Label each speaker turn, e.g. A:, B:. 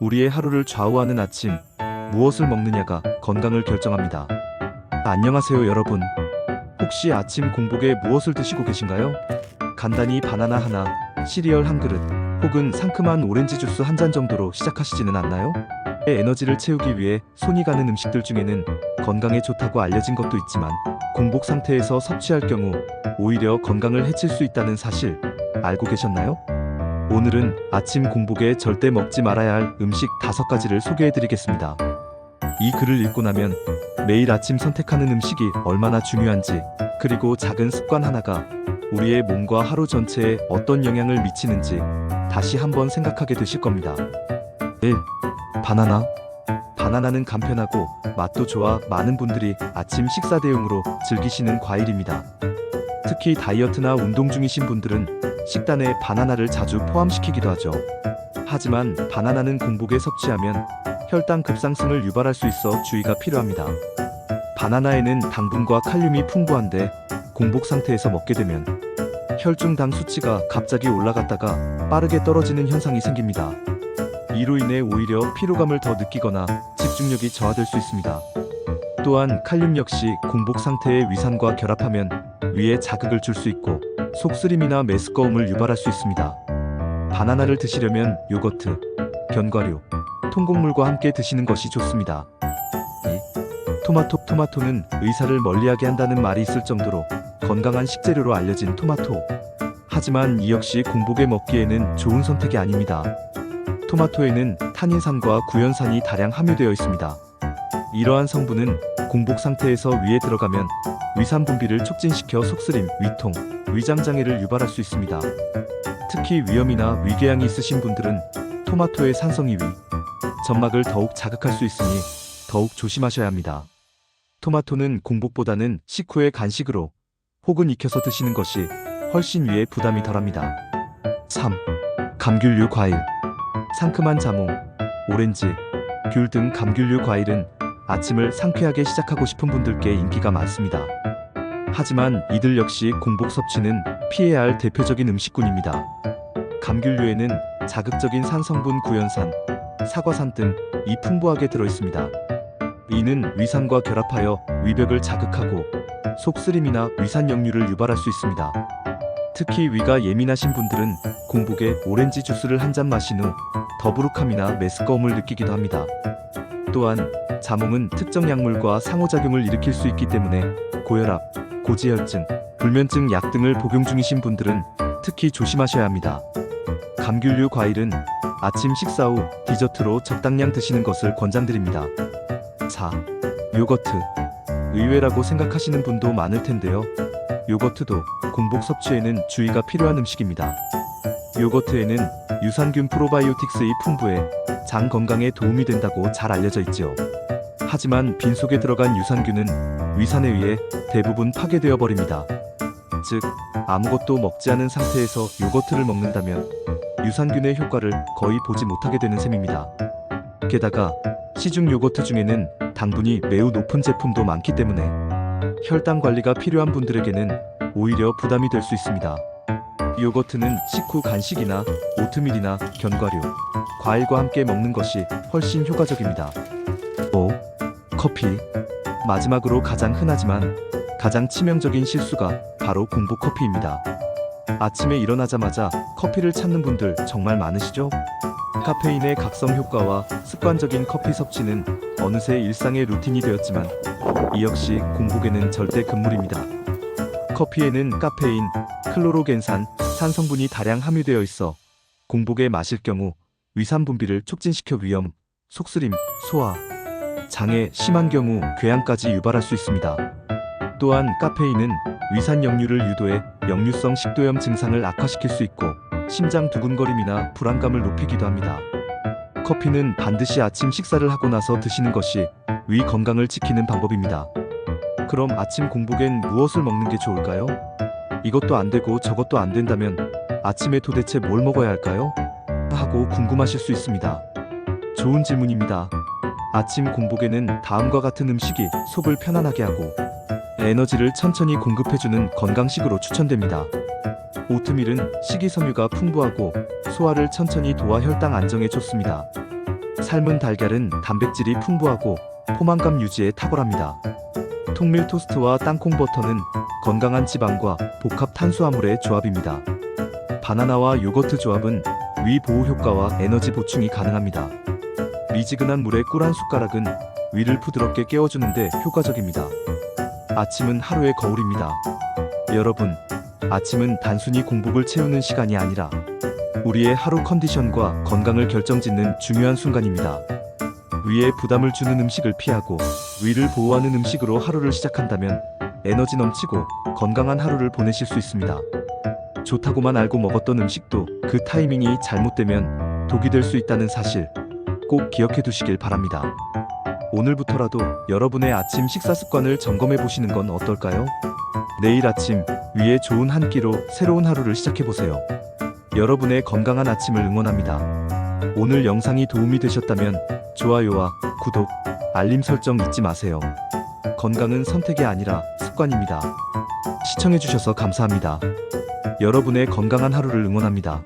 A: 우리의 하루를 좌우하는 아침, 무엇을 먹느냐가 건강을 결정합니다. 안녕하세요, 여러분. 혹시 아침 공복에 무엇을 드시고 계신가요? 간단히 바나나 하나, 시리얼 한 그릇, 혹은 상큼한 오렌지 주스 한 잔 정도로 시작하시지는 않나요? 에너지를 채우기 위해 손이 가는 음식들 중에는 건강에 좋다고 알려진 것도 있지만 공복 상태에서 섭취할 경우 오히려 건강을 해칠 수 있다는 사실 알고 계셨나요? 오늘은 아침 공복에 절대 먹지 말아야 할 음식 다섯 가지를 소개해 드리겠습니다. 이 글을 읽고 나면 매일 아침 선택하는 음식이 얼마나 중요한지, 그리고 작은 습관 하나가 우리의 몸과 하루 전체에 어떤 영향을 미치는지 다시 한번 생각하게 되실 겁니다. 1. 바나나. 바나나는 간편하고 맛도 좋아 많은 분들이 아침 식사 대용으로 즐기시는 과일입니다. 특히 다이어트나 운동 중이신 분들은 식단에 바나나를 자주 포함시키기도 하죠. 하지만 바나나는 공복에 섭취하면 혈당 급상승을 유발할 수 있어 주의가 필요합니다. 바나나에는 당분과 칼륨이 풍부한데 공복 상태에서 먹게 되면 혈중당 수치가 갑자기 올라갔다가 빠르게 떨어지는 현상이 생깁니다. 이로 인해 오히려 피로감을 더 느끼거나 집중력이 저하될 수 있습니다. 또한 칼륨 역시 공복 상태의 위산과 결합하면 위에 자극을 줄 수 있고 속쓰림이나 메스꺼움을 유발할 수 있습니다. 바나나를 드시려면 요거트, 견과류, 통곡물과 함께 드시는 것이 좋습니다. 2. 토마토 토마토는 의사를 멀리하게 한다는 말이 있을 정도로 건강한 식재료로 알려진 토마토. 하지만 이 역시 공복에 먹기에는 좋은 선택이 아닙니다. 토마토에는 탄닌산과 구연산이 다량 함유되어 있습니다. 이러한 성분은 공복 상태에서 위에 들어가면 위산 분비를 촉진시켜 속쓰림, 위통, 위장 장애를 유발할 수 있습니다. 특히 위염이나 위궤양이 있으신 분들은 토마토의 산성이 위, 점막을 더욱 자극할 수 있으니 더욱 조심하셔야 합니다. 토마토는 공복보다는 식후의 간식으로 혹은 익혀서 드시는 것이 훨씬 위에 부담이 덜합니다. 3. 감귤류 과일 상큼한 자몽, 오렌지, 귤 등 감귤류 과일은 아침을 상쾌하게 시작하고 싶은 분들께 인기가 많습니다. 하지만 이들 역시 공복 섭취는 피해야 할 대표적인 음식군입니다. 감귤류에는 자극적인 산성분 구연산, 사과산 등 이 풍부하게 들어 있습니다. 이는 위산과 결합하여 위벽을 자극하고 속쓰림이나 위산 역류를 유발할 수 있습니다. 특히 위가 예민하신 분들은 공복에 오렌지 주스를 한 잔 마신 후 더부룩함이나 메스꺼움을 느끼기도 합니다. 또한 자몽은 특정 약물과 상호작용을 일으킬 수 있기 때문에 고혈압, 고지혈증, 불면증 약 등을 복용 중이신 분들은 특히 조심하셔야 합니다. 감귤류 과일은 아침 식사 후 디저트로 적당량 드시는 것을 권장드립니다. 4. 요거트. 의외라고 생각하시는 분도 많을 텐데요. 요거트도 공복 섭취에는 주의가 필요한 음식입니다. 요거트에는 유산균 프로바이오틱스의 풍부해 장 건강에 도움이 된다고 잘 알려져 있지요. 하지만 빈속에 들어간 유산균은 위산에 의해 대부분 파괴되어 버립니다. 즉, 아무것도 먹지 않은 상태에서 요거트를 먹는다면 유산균의 효과를 거의 보지 못하게 되는 셈입니다. 게다가 시중 요거트 중에는 당분이 매우 높은 제품도 많기 때문에 혈당 관리가 필요한 분들에게는 오히려 부담이 될 수 있습니다. 요거트는 식후 간식이나 오트밀이나 견과류, 과일과 함께 먹는 것이 훨씬 효과적입니다. 5. 커피. 마지막으로 가장 흔하지만 가장 치명적인 실수가 바로 공복 커피입니다. 아침에 일어나자마자 커피를 찾는 분들 정말 많으시죠? 카페인의 각성 효과와 습관적인 커피 섭취는 어느새 일상의 루틴이 되었지만 이 역시 공복에는 절대 금물입니다. 커피에는 카페인, 클로로겐산, 산 성분이 다량 함유되어 있어 공복에 마실 경우 위산 분비를 촉진시켜 위염, 속쓰림, 소화, 장애 심한 경우 궤양까지 유발할 수 있습니다. 또한 카페인은 위산 역류를 유도해 역류성 식도염 증상을 악화시킬 수 있고 심장 두근거림이나 불안감을 높이기도 합니다. 커피는 반드시 아침 식사를 하고 나서 드시는 것이 위 건강을 지키는 방법입니다. 그럼 아침 공복엔 무엇을 먹는 게 좋을까요? 이것도 안 되고 저것도 안 된다면 아침에 도대체 뭘 먹어야 할까요? 하고 궁금하실 수 있습니다. 좋은 질문입니다. 아침 공복에는 다음과 같은 음식이 속을 편안하게 하고 에너지를 천천히 공급해주는 건강식으로 추천됩니다. 오트밀은 식이섬유가 풍부하고 소화를 천천히 도와 혈당 안정에 좋습니다. 삶은 달걀은 단백질이 풍부하고 포만감 유지에 탁월합니다. 통밀 토스트와 땅콩 버터는 건강한 지방과 복합 탄수화물의 조합입니다. 바나나와 요거트 조합은 위 보호 효과와 에너지 보충이 가능합니다. 미지근한 물에 꿀 한 숟가락은 위를 부드럽게 깨워주는데 효과적입니다. 아침은 하루의 거울입니다. 여러분, 아침은 단순히 공복을 채우는 시간이 아니라 우리의 하루 컨디션과 건강을 결정짓는 중요한 순간입니다. 위에 부담을 주는 음식을 피하고 위를 보호하는 음식으로 하루를 시작한다면 에너지 넘치고 건강한 하루를 보내실 수 있습니다. 좋다고만 알고 먹었던 음식도 그 타이밍이 잘못되면 독이 될 수 있다는 사실 꼭 기억해 두시길 바랍니다. 오늘부터라도 여러분의 아침 식사 습관을 점검해 보시는 건 어떨까요? 내일 아침 위에 좋은 한 끼로 새로운 하루를 시작해 보세요. 여러분의 건강한 아침을 응원합니다. 오늘 영상이 도움이 되셨다면 좋아요와 구독, 알림 설정 잊지 마세요. 건강은 선택이 아니라 습관입니다. 시청해 주셔서 감사합니다. 여러분의 건강한 하루를 응원합니다.